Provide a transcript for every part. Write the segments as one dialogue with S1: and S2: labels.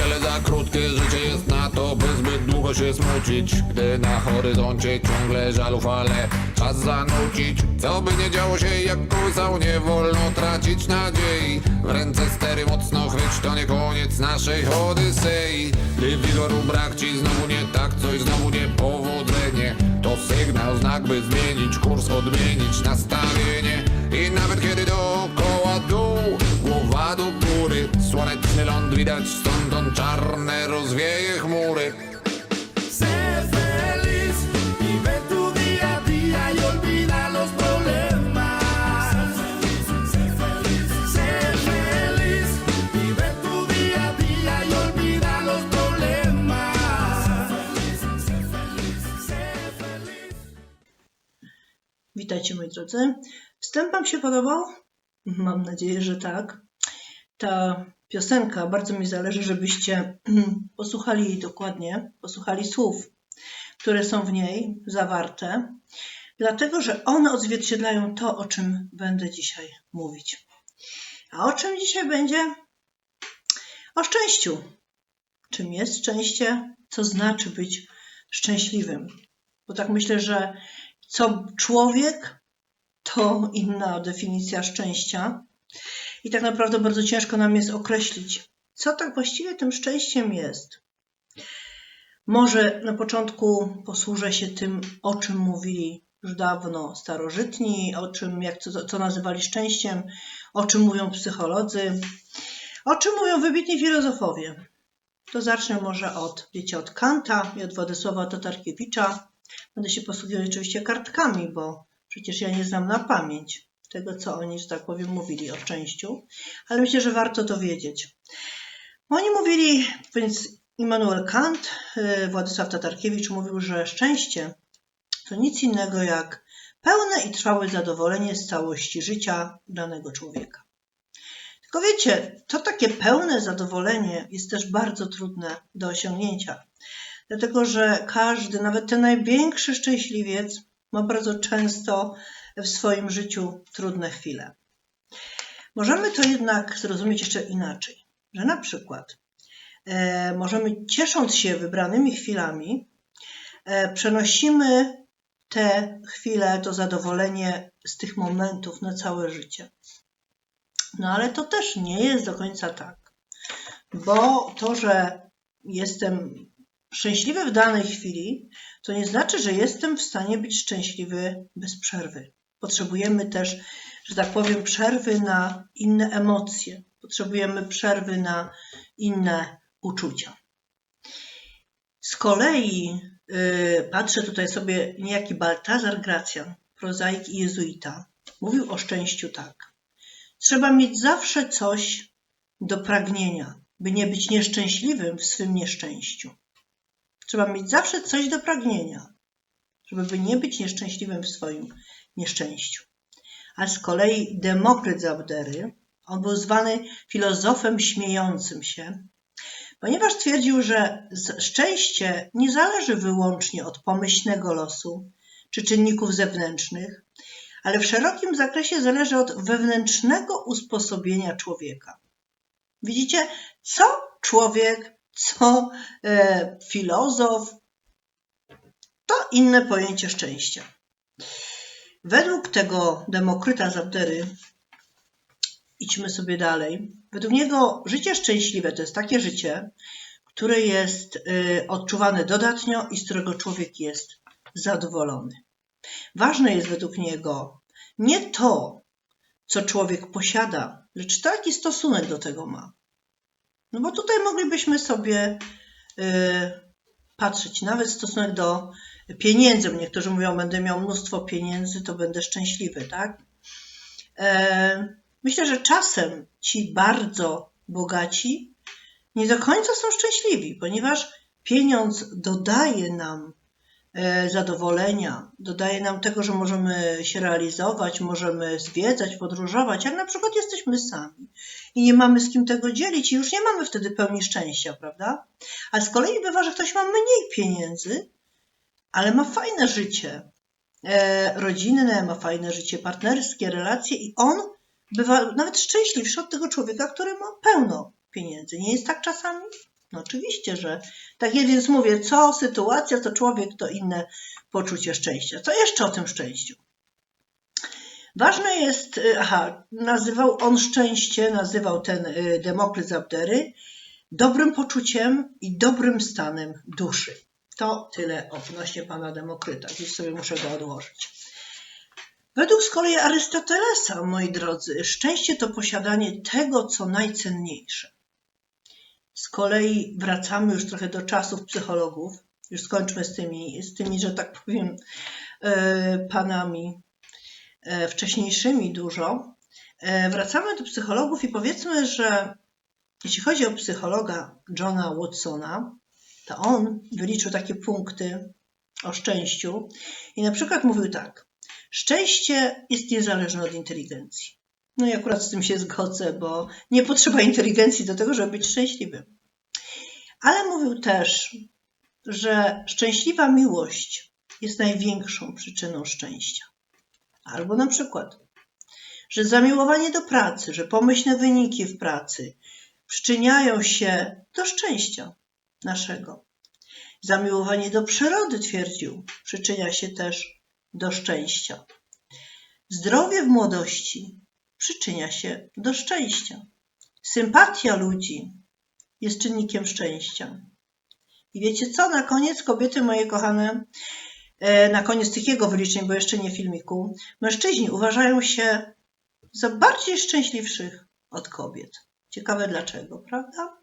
S1: Wiele za krótkie życie jest na to, by zbyt długo się smucić Gdy na horyzoncie ciągle żalów, ale czas zanucić Co by nie działo się jak kołysał, nie wolno tracić nadziei. W ręce stery mocno chwyć, to nie koniec naszej odysei. Gdy wigoru brak ci znowu nie tak, coś znowu niepowodzenie To sygnał, znak by zmienić kurs, odmienić nastawienie. I nawet kiedy do do góry Słoneczny ląd widać stąd czarne rozwieje chmury.
S2: Witajcie moi drodzy. Wstęp Wam się podobał? Mam nadzieję, że tak. Ta piosenka, bardzo mi zależy, żebyście posłuchali jej dokładnie, posłuchali słów, które są w niej zawarte, dlatego że one odzwierciedlają to, o czym będę dzisiaj mówić. A o czym dzisiaj będzie? O szczęściu. Czym jest szczęście? Co znaczy być szczęśliwym? Bo tak myślę, że co człowiek, to inna definicja szczęścia. I tak naprawdę bardzo ciężko nam jest określić, co tak właściwie tym szczęściem jest. Może na początku posłużę się tym, o czym mówili już dawno starożytni, o czym, jak co, co nazywali szczęściem, o czym mówią psycholodzy, o czym mówią wybitni filozofowie. To zacznę może od, wiecie, od Kanta i od Władysława Tatarkiewicza. Będę się posługiwać oczywiście kartkami, bo przecież ja nie znam na pamięć tego, co oni, że tak powiem, mówili o szczęściu, ale myślę, że warto to wiedzieć. Oni mówili, więc Immanuel Kant, y, Władysław Tatarkiewicz mówił, że szczęście to nic innego jak pełne i trwałe zadowolenie z całości życia danego człowieka. Tylko wiecie, to takie pełne zadowolenie jest też bardzo trudne do osiągnięcia. Dlatego, że każdy, nawet ten największy szczęśliwiec, ma bardzo często w swoim życiu trudne chwile. Możemy to jednak zrozumieć jeszcze inaczej, że na przykład e, możemy, ciesząc się wybranymi chwilami, e, przenosimy te chwile, to zadowolenie z tych momentów na całe życie. No ale to też nie jest do końca tak, bo to, że jestem szczęśliwy w danej chwili, to nie znaczy, że jestem w stanie być szczęśliwy bez przerwy. Potrzebujemy też, że tak powiem, przerwy na inne emocje, potrzebujemy przerwy na inne uczucia. Z kolei yy, patrzę tutaj sobie niejaki Baltazar Gracjan, prozaik i jezuita, mówił o szczęściu tak. Trzeba mieć zawsze coś do pragnienia, by nie być nieszczęśliwym w swym nieszczęściu. Trzeba mieć zawsze coś do pragnienia, żeby nie być nieszczęśliwym w swoim nieszczęściu. A z kolei Demokryt z Abdery, on był zwany filozofem śmiejącym się, ponieważ twierdził, że szczęście nie zależy wyłącznie od pomyślnego losu czy czynników zewnętrznych, ale w szerokim zakresie zależy od wewnętrznego usposobienia człowieka. Widzicie, co człowiek, co e, filozof, to inne pojęcie szczęścia. Według tego Demokryta z Abdery, idźmy sobie dalej, według niego życie szczęśliwe to jest takie życie, które jest y, odczuwane dodatnio i z którego człowiek jest zadowolony. Ważne jest według niego nie to, co człowiek posiada, lecz to, jaki stosunek do tego ma. No bo tutaj moglibyśmy sobie y, patrzeć, nawet stosunek do pieniędzy. Niektórzy mówią, będę miał mnóstwo pieniędzy, to będę szczęśliwy, tak? E, myślę, że czasem ci bardzo bogaci nie do końca są szczęśliwi, ponieważ pieniądz dodaje nam e, zadowolenia, dodaje nam tego, że możemy się realizować, możemy zwiedzać, podróżować, jak na przykład jesteśmy sami i nie mamy z kim tego dzielić i już nie mamy wtedy pełni szczęścia, prawda? A z kolei bywa, że ktoś ma mniej pieniędzy, ale ma fajne życie e, rodzinne, ma fajne życie partnerskie, relacje i on bywa nawet szczęśliwszy od tego człowieka, który ma pełno pieniędzy. Nie jest tak czasami? No oczywiście, że tak więc mówię, co sytuacja, co człowiek, to inne poczucie szczęścia. Co jeszcze o tym szczęściu? Ważne jest, y, aha, nazywał on szczęście, nazywał ten y, Demokles Abdery dobrym poczuciem i dobrym stanem duszy. To tyle odnośnie pana Demokryta. Gdzieś sobie muszę go odłożyć. Według z kolei Arystotelesa, moi drodzy, szczęście to posiadanie tego, co najcenniejsze. Z kolei wracamy już trochę do czasów psychologów. Już skończmy z tymi, z tymi że tak powiem, e, panami e, wcześniejszymi dużo. E, Wracamy do psychologów i powiedzmy, że jeśli chodzi o psychologa Johna Watsona, to on wyliczył takie punkty o szczęściu i na przykład mówił tak. Szczęście jest niezależne od inteligencji. No i akurat z tym się zgodzę, bo nie potrzeba inteligencji do tego, żeby być szczęśliwym. Ale mówił też, że szczęśliwa miłość jest największą przyczyną szczęścia. Albo na przykład, że zamiłowanie do pracy, że pomyślne wyniki w pracy przyczyniają się do szczęścia naszego. Zamiłowanie do przyrody, twierdził, przyczynia się też do szczęścia. Zdrowie w młodości przyczynia się do szczęścia. Sympatia ludzi jest czynnikiem szczęścia. I wiecie co? Na koniec, kobiety moje kochane, e, na koniec tych jego wyliczeń, bo jeszcze nie filmiku, mężczyźni uważają się za bardziej szczęśliwszych od kobiet. Ciekawe dlaczego, prawda?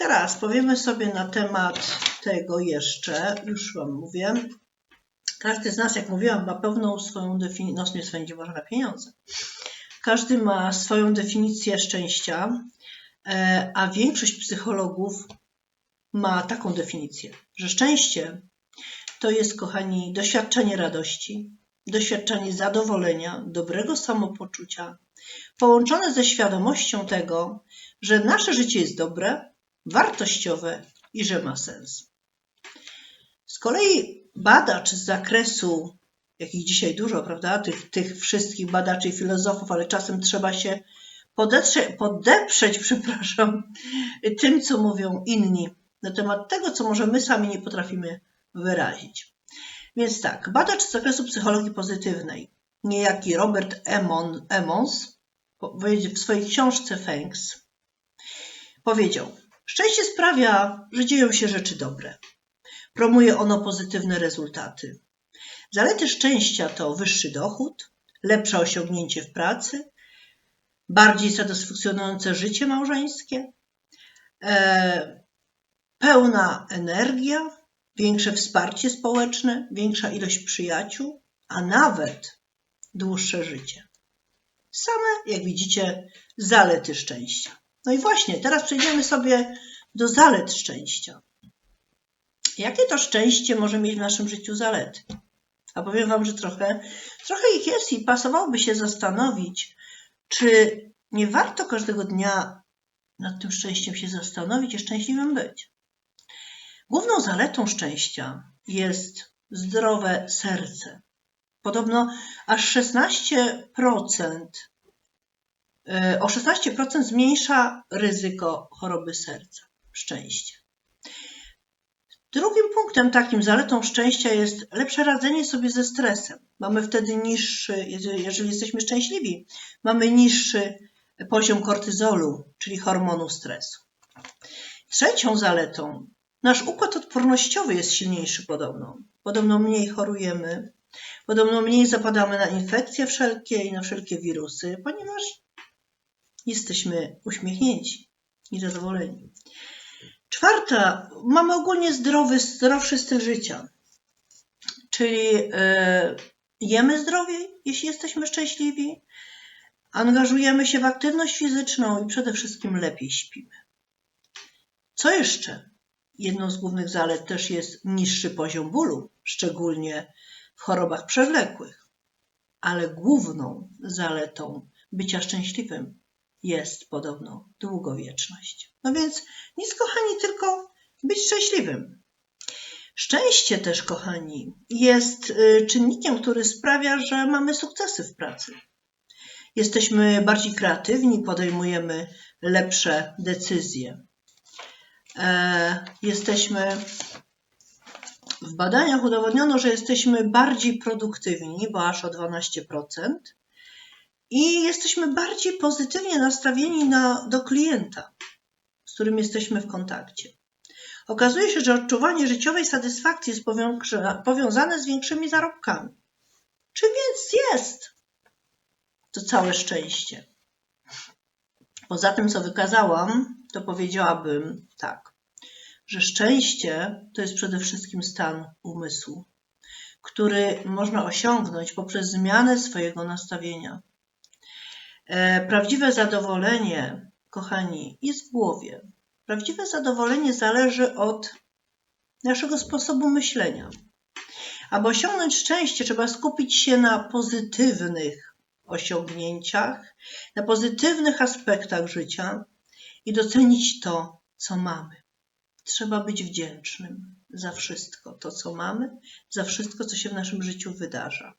S2: Teraz powiemy sobie na temat tego jeszcze, już Wam mówię. Każdy z nas, jak mówiłam, ma pełną swoją definicję, no nie spędzi może na pieniądze. Każdy ma swoją definicję szczęścia, e, a większość psychologów ma taką definicję, że szczęście to jest, kochani, doświadczenie radości, doświadczenie zadowolenia, dobrego samopoczucia, połączone ze świadomością tego, że nasze życie jest dobre, wartościowe i że ma sens. Z kolei badacz z zakresu, jakich dzisiaj dużo, prawda, tych, tych wszystkich badaczy i filozofów, ale czasem trzeba się podetrze, podeprzeć, przepraszam, tym, co mówią inni na temat tego, co może my sami nie potrafimy wyrazić. Więc tak, badacz z zakresu psychologii pozytywnej, niejaki Robert Emmon, Emmons, w swojej książce Thanks, powiedział: Szczęście sprawia, że dzieją się rzeczy dobre. Promuje ono pozytywne rezultaty. Zalety szczęścia to wyższy dochód, lepsze osiągnięcie w pracy, bardziej satysfakcjonujące życie małżeńskie, e, pełna energia, większe wsparcie społeczne, większa ilość przyjaciół, a nawet dłuższe życie. Same, jak widzicie, zalety szczęścia. No i właśnie, teraz przejdziemy sobie do zalet szczęścia. Jakie to szczęście może mieć w naszym życiu zalety? A powiem Wam, że trochę, trochę ich jest i pasowałoby się zastanowić, czy nie warto każdego dnia nad tym szczęściem się zastanowić i szczęśliwym być. Główną zaletą szczęścia jest zdrowe serce. Podobno aż 16%, e, o 16% zmniejsza ryzyko choroby serca. Szczęście. Drugim punktem takim zaletą szczęścia jest lepsze radzenie sobie ze stresem. Mamy wtedy niższy, jeżeli jesteśmy szczęśliwi, mamy niższy poziom kortyzolu, czyli hormonu stresu. Trzecią zaletą, nasz układ odpornościowy jest silniejszy podobno. Podobno mniej chorujemy, podobno mniej zapadamy na infekcje wszelkie i na wszelkie wirusy, ponieważ jesteśmy uśmiechnięci i zadowoleni. Czwarta, mamy ogólnie zdrowy, zdrowszy styl życia. Czyli e, jemy zdrowiej, jeśli jesteśmy szczęśliwi, angażujemy się w aktywność fizyczną i przede wszystkim lepiej śpimy. Co jeszcze? Jedną z głównych zalet też jest niższy poziom bólu, szczególnie w chorobach przewlekłych. Ale główną zaletą bycia szczęśliwym jest podobno długowieczność. No więc nic, kochani, tylko być szczęśliwym. Szczęście też, kochani, jest y, czynnikiem, który sprawia, że mamy sukcesy w pracy. Jesteśmy bardziej kreatywni, podejmujemy lepsze decyzje. e, jesteśmy w badaniach udowodniono, że jesteśmy bardziej produktywni, bo aż o 12%, i jesteśmy bardziej pozytywnie nastawieni na, do klienta, z którym jesteśmy w kontakcie. Okazuje się, że odczuwanie życiowej satysfakcji jest powiązane z większymi zarobkami. Czy więc jest to całe szczęście? Poza tym, co wykazałam, to powiedziałabym tak, że szczęście to jest przede wszystkim stan umysłu, który można osiągnąć poprzez zmianę swojego nastawienia. E, Prawdziwe zadowolenie, kochani, jest w głowie. Prawdziwe zadowolenie zależy od naszego sposobu myślenia. Aby osiągnąć szczęście, trzeba skupić się na pozytywnych osiągnięciach, na pozytywnych aspektach życia i docenić to, co mamy. Trzeba być wdzięcznym za wszystko to, co mamy, za wszystko, co się w naszym życiu wydarza.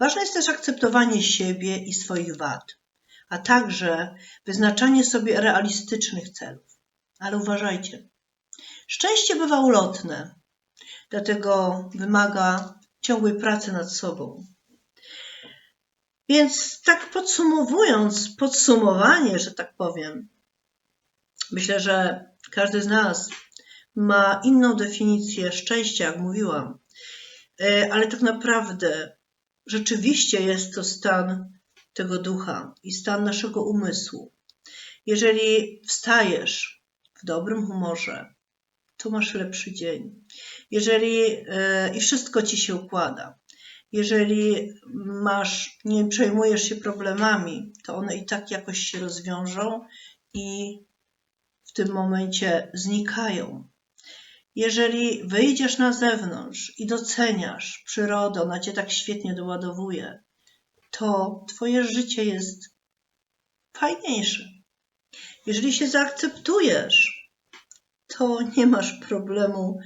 S2: Ważne jest też akceptowanie siebie i swoich wad, a także wyznaczanie sobie realistycznych celów. Ale uważajcie, szczęście bywa ulotne, dlatego wymaga ciągłej pracy nad sobą. Więc tak podsumowując, podsumowanie, że tak powiem, myślę, że każdy z nas ma inną definicję szczęścia, jak mówiłam, E, ale tak naprawdę rzeczywiście jest to stan tego ducha i stan naszego umysłu. Jeżeli wstajesz w dobrym humorze, to masz lepszy dzień. Jeżeli e, i wszystko ci się układa. Jeżeli masz, nie przejmujesz się problemami, to one i tak jakoś się rozwiążą i w tym momencie znikają. Jeżeli wyjdziesz na zewnątrz i doceniasz przyrodę, ona cię tak świetnie doładowuje, to twoje życie jest fajniejsze. Jeżeli się zaakceptujesz, to nie masz problemu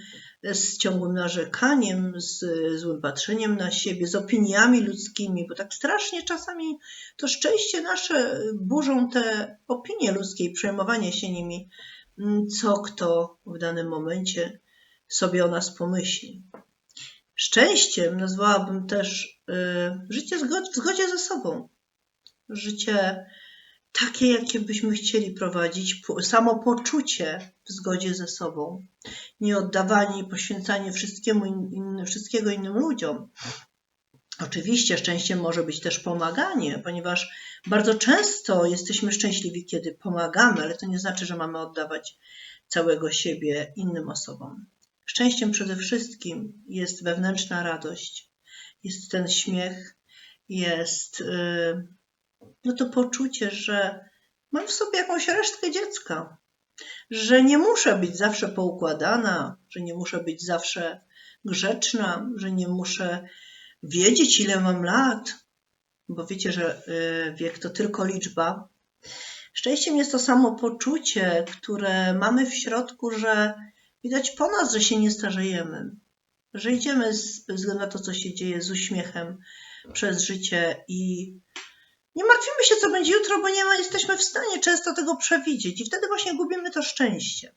S2: z ciągłym narzekaniem, z złym patrzeniem na siebie, z opiniami ludzkimi, bo tak strasznie czasami to szczęście nasze burzą te opinie ludzkie i przejmowanie się nimi, mm, co kto w danym momencie sobie o nas pomyśli. Szczęściem nazwałabym też życie zgo- w zgodzie ze sobą. Życie takie, jakie byśmy chcieli prowadzić, po- samopoczucie w zgodzie ze sobą, nie oddawanie i poświęcanie wszystkiemu in, wszystkiego innym ludziom. Oczywiście szczęściem może być też pomaganie, ponieważ bardzo często jesteśmy szczęśliwi, kiedy pomagamy, ale to nie znaczy, że mamy oddawać całego siebie innym osobom. Szczęściem przede wszystkim jest wewnętrzna radość, jest ten śmiech, jest yy, no to poczucie, że mam w sobie jakąś resztkę dziecka, że nie muszę być zawsze poukładana, że nie muszę być zawsze grzeczna, że nie muszę wiedzieć, ile mam lat, bo wiecie, że y, wiek to tylko liczba. Szczęściem jest to samo poczucie, które mamy w środku, że widać po nas, że się nie starzejemy, że idziemy z, bez względu na to, co się dzieje, z uśmiechem przez życie i nie martwimy się, co będzie jutro, bo nie ma, jesteśmy w stanie często tego przewidzieć i wtedy właśnie gubimy to szczęście.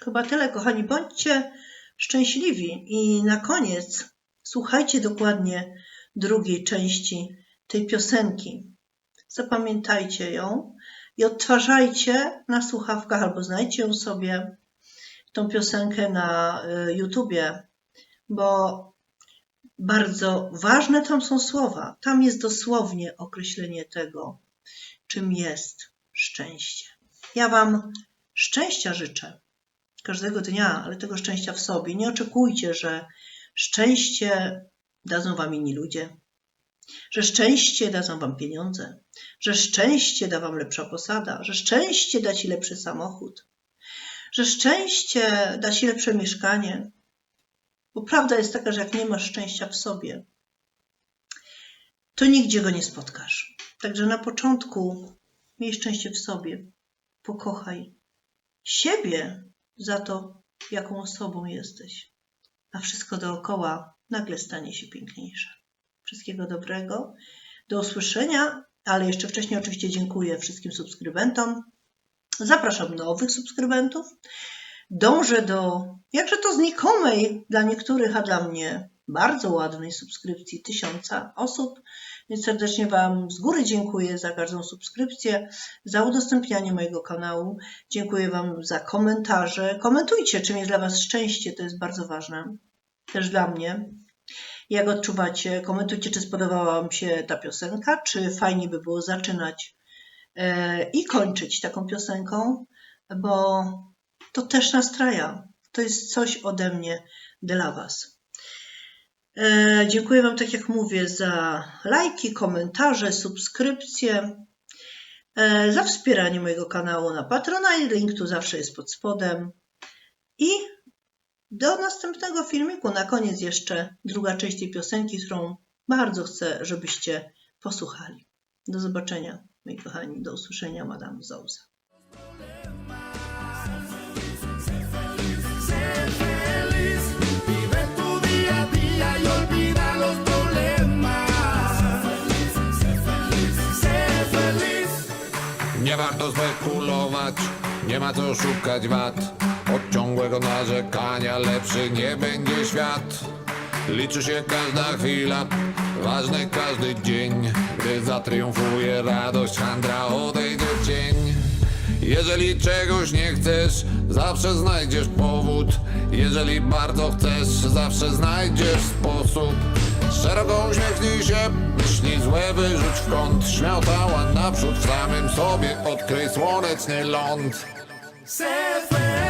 S2: Chyba tyle, kochani, bądźcie szczęśliwi i na koniec słuchajcie dokładnie drugiej części tej piosenki. Zapamiętajcie ją i odtwarzajcie na słuchawkach albo znajdźcie ją sobie, tą piosenkę na y, YouTubie, bo bardzo ważne tam są słowa. Tam jest dosłownie określenie tego, czym jest szczęście. Ja Wam szczęścia życzę każdego dnia, ale tego szczęścia w sobie. Nie oczekujcie, że szczęście dadzą Wam inni ludzie, że szczęście dadzą Wam pieniądze, że szczęście da Wam lepsza posada, że szczęście da Ci lepszy samochód, że szczęście da Ci lepsze mieszkanie. Bo prawda jest taka, że jak nie masz szczęścia w sobie, to nigdzie go nie spotkasz. Także na początku miej szczęście w sobie, pokochaj siebie za to, jaką osobą jesteś, a wszystko dookoła nagle stanie się piękniejsze. Wszystkiego dobrego, do usłyszenia, ale jeszcze wcześniej oczywiście dziękuję wszystkim subskrybentom. Zapraszam nowych subskrybentów. Dążę do jakże to znikomej dla niektórych, a dla mnie bardzo ładnej subskrypcji tysiąca osób. Więc serdecznie Wam z góry dziękuję za każdą subskrypcję, za udostępnianie mojego kanału. Dziękuję Wam za komentarze. Komentujcie, czym jest dla Was szczęście, to jest bardzo ważne. Też dla mnie. Jak odczuwacie? Komentujcie, czy spodobała Wam się ta piosenka, czy fajnie by było zaczynać e, i kończyć taką piosenką, bo to też nastraja. To jest coś ode mnie dla Was. E, dziękuję Wam, tak jak mówię, za lajki, komentarze, subskrypcje, e, za wspieranie mojego kanału na Patronite. Link tu zawsze jest pod spodem. I do następnego filmiku. Na koniec jeszcze druga część tej piosenki, którą bardzo chcę, żebyście posłuchali. Do zobaczenia, moi kochani. Do usłyszenia, Madame Zouza.
S1: Warto spekulować, nie ma co szukać wad. Od ciągłego narzekania lepszy nie będzie świat. Liczy się każda chwila, ważny każdy dzień. Gdy zatriumfuje radość, handra odejdzie w Jeżeli czegoś nie chcesz, zawsze znajdziesz powód. Jeżeli bardzo chcesz, zawsze znajdziesz sposób. Szeroko uśmiechnij się, myśli złe wyrzuć w kąt. Śmiałtała naprzód w samym sobie, odkryj słoneczny ląd.
S3: Ser feliz,